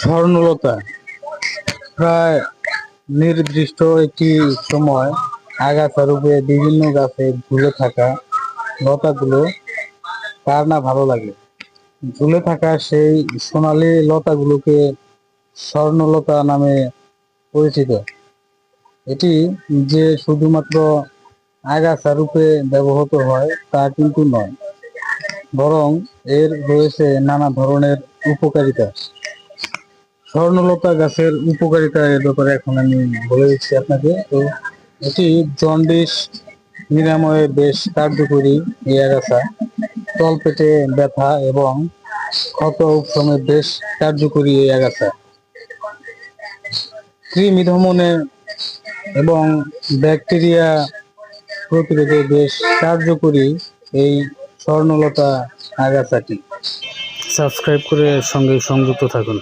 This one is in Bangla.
স্বর্ণলতা। প্রায় নির্দিষ্ট একটি সময় আগাছা রূপে বিভিন্ন গাছে ঝুলে থাকা লতাগুলো কার না ভালো লাগে। ঝুলে থাকা সেই সোনালী লতাগুলোকে স্বর্ণলতা নামে পরিচিত। এটি যে শুধুমাত্র আগাছা রূপে ব্যবহৃত হয় তা কিন্তু নয়, বরং এর রয়েছে নানা ধরনের উপকারিতা। স্বর্ণলতা গাছের উপকারিতা এর ব্যাপারে এখন আমি বলে দিচ্ছি আপনাকে। তো এটি জন্ডিস নিরাময়ে বেশ কার্যকরী এই আগাছা তলপেটে ব্যথা এবং ক্ষত উপশমে বেশ কার্যকরী এই আগাছা কৃমি দমনে এবং ব্যাকটেরিয়া প্রতিরোধে বেশ কার্যকরী এই স্বর্ণলতা আগাছাটি সাবস্ক্রাইব করে সঙ্গে সংযুক্ত থাকুন।